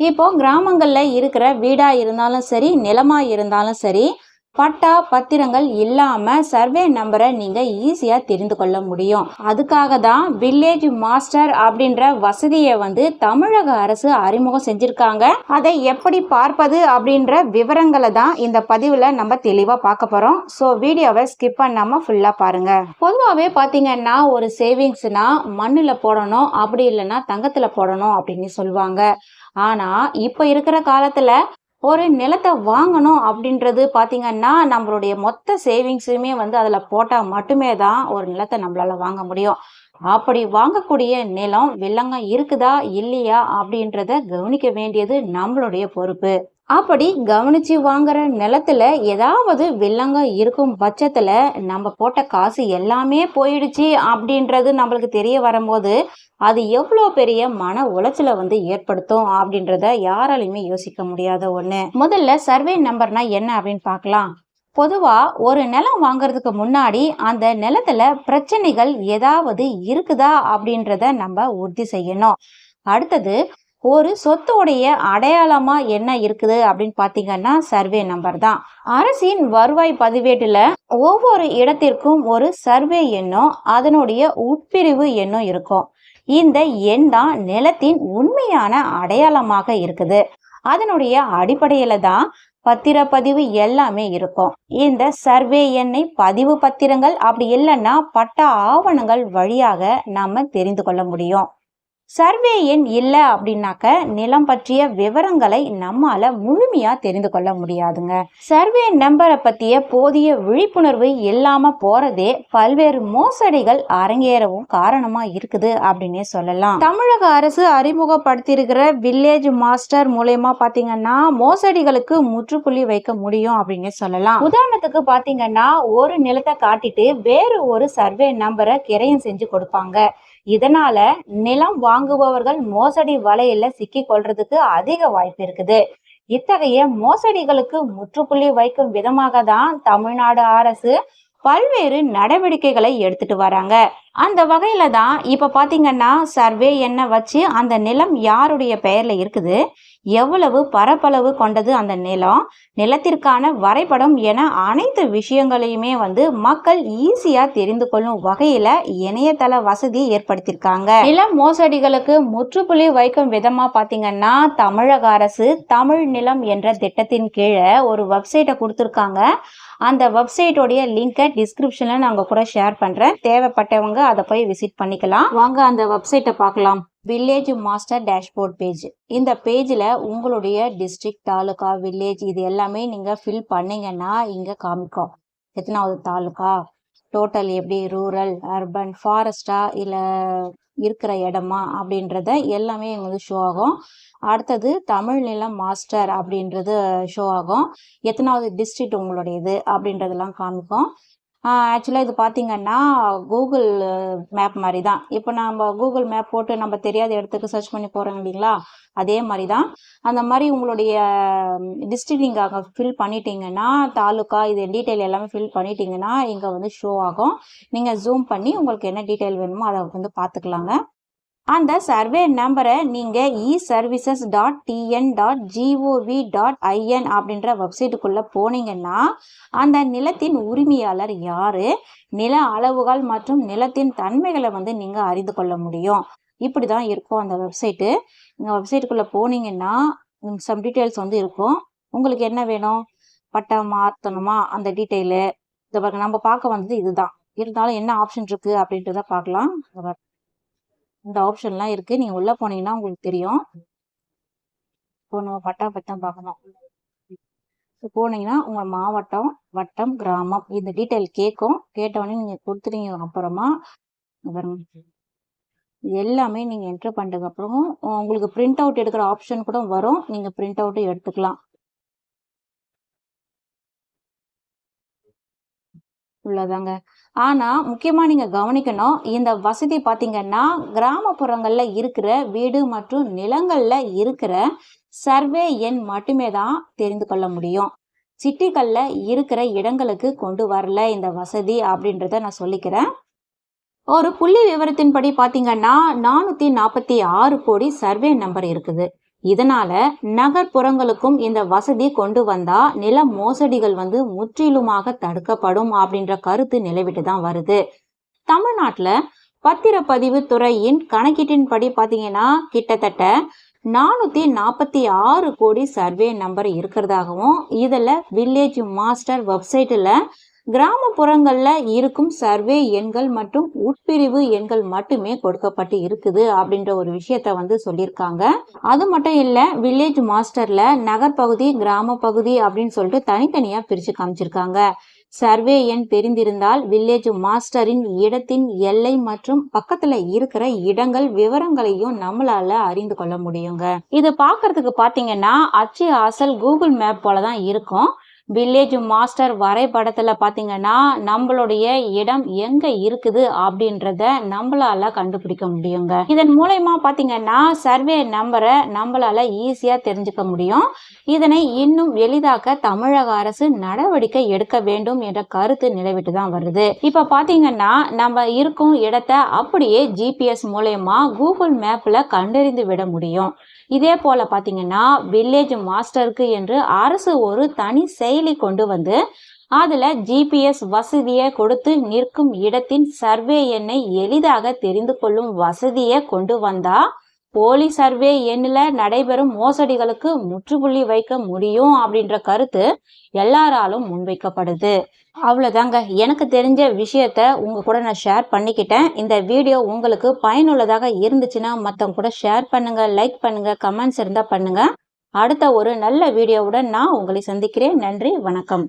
இப்போ கிராமங்களில் இருக்கிற வீடாக இருந்தாலும் சரி நிலமாக இருந்தாலும் சரி பட்டா பத்திரங்கள் இல்லாமல் சர்வே நம்பரை நீங்கள் ஈஸியாக தெரிந்து கொள்ள முடியும். அதுக்காக தான் வில்லேஜ் மாஸ்டர் அப்படின்ற வசதியை வந்து தமிழக அரசு அறிமுகம் செஞ்சுருக்காங்க. அதை எப்படி பார்ப்பது அப்படின்ற விவரங்களை தான் இந்த பதிவில் நம்ம தெளிவாக பார்க்க போகிறோம் ஸோ வீடியோவை ஸ்கிப் பண்ணாமல் ஃபுல்லாக பாருங்கள் பொதுவாகவே பார்த்தீங்கன்னா ஒரு சேவிங்ஸ்னா மண்ணில் போடணும் அப்படி இல்லைன்னா தங்கத்தில் போடணும் அப்படின்னு சொல்லுவாங்க. ஆனால் இப்போ இருக்கிற காலத்தில் ஒரு நிலத்தை வாங்கணும் அப்படின்றது பார்த்திங்கன்னா நம்மளுடைய மொத்த சேவிங்ஸுமே வந்து அதில் போட்டால் மட்டுமே தான் ஒரு நிலத்தை நம்மளால் வாங்க முடியும். அப்படி வாங்கக்கூடிய நிலம் வில்லங்க இருக்குதா இல்லையா அப்படின்றத கவனிக்க வேண்டியது நம்மளுடைய பொறுப்பு. அப்படி கவனிச்சு வாங்குற நிலத்துல ஏதாவது வில்லங்க இருக்கும் பட்சத்துல நம்ம போட்ட காசு எல்லாமே போயிடுச்சு அப்படின்றது நம்மளுக்கு தெரிய வரும்போது அது எவ்வளோ பெரிய மன உளைச்சலை வந்து ஏற்படுத்தும் அப்படின்றத யாராலையுமே யோசிக்க முடியாத ஒண்ணு. முதல்ல சர்வே நம்பர்னா என்ன அப்படின்னு பார்க்கலாம். பொதுவா ஒரு நிலம் வாங்குறதுக்கு முன்னாடி அந்த நிலத்துல பிரச்சனைகள் ஏதாவது இருக்குதா அப்படின்றத நம்ம உறுதி செய்யணும். அடுத்தது ஒரு சொத்தோடைய அடையாளமாக என்ன இருக்குது அப்படின்னு பார்த்தீங்கன்னா சர்வே நம்பர் தான். அரசின் வருவாய் பதிவேட்டில் ஒவ்வொரு இடத்திற்கும் ஒரு சர்வே எண்ணும் அதனுடைய உட்பிரிவு எண்ணும் இருக்கும். இந்த எண் தான் நிலத்தின் உண்மையான அடையாளமாக இருக்குது. அதனுடைய அடிப்படையில் தான் பத்திரப்பதிவு எல்லாமே இருக்கும். இந்த சர்வே எண்ணை பதிவு பத்திரங்கள் அப்படி இல்லைன்னா பட்ட ஆவணங்கள் வழியாக நாம் தெரிந்து கொள்ள முடியும். சர்வே எண் இல்லை அப்படின்னாக்க நிலம் பற்றிய விவரங்களை நம்மால முழுமையா தெரிந்து கொள்ள முடியாதுங்க. சர்வே நம்பரை பற்றிய போதிய விழிப்புணர்வு இல்லாம போறதே பல்வேறு மோசடிகள் அரங்கேறவும் காரணமா இருக்குது அப்படின்னே சொல்லலாம். தமிழக அரசு அறிமுகப்படுத்தியிருக்கிற வில்லேஜ் மாஸ்டர் மூலயமா பாத்தீங்கன்னா மோசடிகளுக்கு முற்றுப்புள்ளி வைக்க முடியும் அப்படின்னே சொல்லலாம். உதாரணத்துக்கு பாத்தீங்கன்னா ஒரு நிலத்தை காட்டிட்டு வேறு ஒரு சர்வே நம்பரை கிரையம் செஞ்சு கொடுப்பாங்க. இதனால நிலம் வாங்குபவர்கள் மோசடி வலையில சிக்கி கொள்றதுக்கு அதிக வாய்ப்பு இருக்குது. இத்தகைய மோசடிகளுக்கு முற்றுப்புள்ளி வைக்கும் விதமாக தான் தமிழ்நாடு அரசு பல்வேறு நடவடிக்கைகளை எடுத்துட்டு வராங்க. அந்த வகையில தான் இப்ப பாத்தீங்கன்னா சர்வே என்ன வச்சு அந்த நிலம் யாருடைய பெயர்ல இருக்குது? எவ்வளவு பரப்பளவு கொண்டது அந்த நிலம்? நிலத்திற்கான வரைபடம் என அனைத்து விஷயங்களையுமே வந்து மக்கள் ஈஸியா தெரிந்து கொள்ளும் வகையில இணையதள வசதி ஏற்படுத்தியிருக்காங்க. நில மோசடிகளுக்கு முற்றுப்புள்ளி வைக்கும் விதமா பாத்தீங்கன்னா தமிழக அரசு தமிழ் நிலம் என்ற திட்டத்தின் கீழே ஒரு வெப்சைட்டை கொடுத்துருக்காங்க. அந்த வெப்சைட்டோடைய லிங்கை டிஸ்கிரிப்ஷன்ல நாங்க கூட ஷேர் பண்றேன். தேவைப்பட்டவங்க அதை போய் விசிட் பண்ணிக்கலாம். வாங்க அந்த வெப்சைட்டை பார்க்கலாம். வில்லேஜ் மாஸ்டர் டேஷ்போர்ட் பேஜ் இந்த பேஜில் உங்களுடைய டிஸ்ட்ரிக்ட் தாலுகா வில்லேஜ் இது எல்லாமே நீங்கள் ஃபில் பண்ணீங்கன்னா இங்கே காமிக்கும். எத்தனாவது தாலுகா? டோட்டல் எப்படி? ரூரல் அர்பன் ஃபாரஸ்டா இல்லை இருக்கிற இடமா? அப்படின்றத எல்லாமே இங்கே வந்து ஷோ ஆகும். அடுத்தது தமிழ் நிலம் மாஸ்டர் அப்படின்றது ஷோ ஆகும். எத்தனாவது டிஸ்ட்ரிக்ட் உங்களுடையது? அப்படின்றதெல்லாம் காமிக்கும். ஆக்சுவலாக இது பார்த்திங்கன்னா கூகுள் மேப் மாதிரி தான் இப்போ நம்ம கூகுள் மேப் போட்டு நம்ம தெரியாத இடத்துக்கு சர்ச் பண்ணி போகிறோம் இல்லைங்களா? அதே மாதிரி தான் அந்த மாதிரி உங்களுடைய டிஸ்ட்ரிக்ட் நீங்கள் அங்கே ஃபில் பண்ணிட்டீங்கன்னா தாலுக்கா இது டீட்டெயில் எல்லாமே ஃபில் பண்ணிட்டீங்கன்னா இங்கே வந்து ஷோ ஆகும். நீங்கள் ஜூம் பண்ணி உங்களுக்கு என்ன டீட்டெயில் வேணுமோ அதை வந்து பார்த்துக்கலாங்க அந்த சர்வே நம்பரை நீங்கள் e services dot TN dot GOV dot IN அப்படின்ற வெப்சைட்டுக்குள்ளே போனீங்கன்னா அந்த நிலத்தின் உரிமையாளர் யார்? நில அளவுகள் மற்றும் நிலத்தின் தன்மைகளை வந்து நீங்கள் அறிந்து கொள்ள முடியும். இப்படி தான் இருக்கும் அந்த வெப்சைட்டு இந்த வெப்சைட்டுக்குள்ளே போனீங்கன்னா சம் டீட்டெயில்ஸ் வந்து இருக்கும். உங்களுக்கு என்ன வேணும்? பட்டா மாற்றணுமா அந்த டீட்டெயிலு இந்த பாருங்க நம்ம பார்க்க வந்தது இதுதான். இருந்தாலும் என்ன ஆப்ஷன் இருக்குது அப்படின்றத பார்க்கலாம். இந்த ஆப்ஷன்லாம் இருக்கு. நீங்க உள்ள போனீங்கன்னா உங்களுக்கு தெரியும். இப்போ நம்ம பட்டா பத்தி பார்க்கணும். போனீங்கன்னா உங்க மாவட்டம் வட்டம் கிராமம் இந்த டீட்டெயில் கேட்கும். கேட்டவொடனே நீங்க கொடுத்துட்டீங்க அப்புறமா இது எல்லாமே நீங்க என்ட்ரு பண்ணுறதுக்கு அப்புறம் உங்களுக்கு பிரிண்ட் அவுட் எடுக்கிற ஆப்ஷன் கூட வரும். நீங்க பிரிண்ட் அவுட்டும் எடுத்துக்கலாம். உள்ளதாங்க. ஆனா முக்கியமா நீங்க கவனிக்கணும் இந்த வசதி பாத்தீங்கன்னா கிராமப்புறங்கள்ல இருக்கிற வீடு மற்றும் நிலங்கள்ல இருக்கிற சர்வே எண் மட்டுமே தான் தெரிந்து கொள்ள முடியும். சிட்டிகள்ல இருக்கிற இடங்களுக்கு கொண்டு வரல இந்த வசதி அப்படின்றத நான் சொல்லிக்கிறேன். ஒரு புள்ளி விவரத்தின்படி பாத்தீங்கன்னா நானூத்தி நாற்பத்தி ஆறு கோடி சர்வே நம்பர் இருக்குது. இதனால நகர்ப்புறங்களுக்கும் இந்த வசதி கொண்டு வந்தா நில மோசடிகள் வந்து முற்றிலுமாக தடுக்கப்படும் அப்படின்ற கருத்து நிலவிட்டு தான் வருது. தமிழ்நாட்டில் பத்திரப்பதிவு துறையின் கணக்கீட்டின்படி பார்த்தீங்கன்னா கிட்டத்தட்ட நானூத்தி நாற்பத்தி ஆறு கோடி சர்வே நம்பர் இருக்கிறதாகவும் இதில் வில்லேஜ் மாஸ்டர் வெப்சைட்டில் கிராமப்புறங்களில் இருக்கும் சர்வே எண்கள் மற்றும் உட்பிரிவு எண்கள் மட்டுமே கொடுக்கப்பட்டு இருக்குது அப்படின்ற ஒரு விஷயத்த வந்து சொல்லியிருக்காங்க. அது மட்டும் இல்லை வில்லேஜ் மாஸ்டரில் நகர்பகுதி கிராம பகுதி அப்படின்னு சொல்லிட்டு தனித்தனியாக பிரித்து காமிச்சிருக்காங்க. சர்வே எண் தெரிந்திருந்தால் வில்லேஜ் மாஸ்டரின் இடத்தின் எல்லை மற்றும் பக்கத்துல இருக்கிற இடங்கள் விவரங்களையும் நம்மளால அறிந்து கொள்ள முடியுங்க. இது பாக்குறதுக்கு பாத்தீங்கன்னா அச்சு அசல் கூகுள் மேப் போலதான் இருக்கும். வில்லேஜ் மாஸ்டர் வரைபடத்தில் பார்த்தீங்கன்னா நம்மளுடைய இடம் எங்கே இருக்குது அப்படின்றத நம்மளால கண்டுபிடிக்க முடியுங்க. இதன் மூலயமா பார்த்தீங்கன்னா சர்வே நம்பரை நம்மளால ஈஸியாக தெரிஞ்சுக்க முடியும். இதனை இன்னும் எளிதாக்க தமிழக அரசு நடவடிக்கை எடுக்க வேண்டும் என்ற கருத்து நிலவிட்டு தான் வருது. இப்போ பார்த்திங்கன்னா நம்ம இருக்கும் இடத்த அப்படியே ஜிபிஎஸ் மூலயமா கூகுள் மேப்பில் கண்டறிந்து விட முடியும். இதே போல் பார்த்திங்கன்னா வில்லேஜ் மாஸ்டருக்கு என்று அரசு ஒரு தனி செயலி கொண்டு வந்து அதில் ஜிபிஎஸ் வசதியை கொடுத்து நிற்கும் இடத்தின் சர்வே எண்ணை எளிதாக தெரிந்து கொள்ளும் வசதியை கொண்டு வந்தால் போலி சர்வே எண்ணில் நடைபெறும் மோசடிகளுக்கு முற்றுப்புள்ளி வைக்க முடியும் அப்படின்ற கருத்து எல்லாராலும் முன்வைக்கப்படுது. அவ்வளோதாங்க எனக்கு தெரிஞ்ச விஷயத்த உங்கள் கூட நான் ஷேர் பண்ணிக்கிட்டேன். இந்த வீடியோ உங்களுக்கு பயனுள்ளதாக இருந்துச்சுன்னா மற்றவங்க கூட ஷேர் பண்ணுங்கள் லைக் பண்ணுங்கள் கமெண்ட்ஸ் இருந்தால் பண்ணுங்கள் அடுத்த ஒரு நல்ல வீடியோவுடன் நான் உங்களை சந்திக்கிறேன். நன்றி வணக்கம்.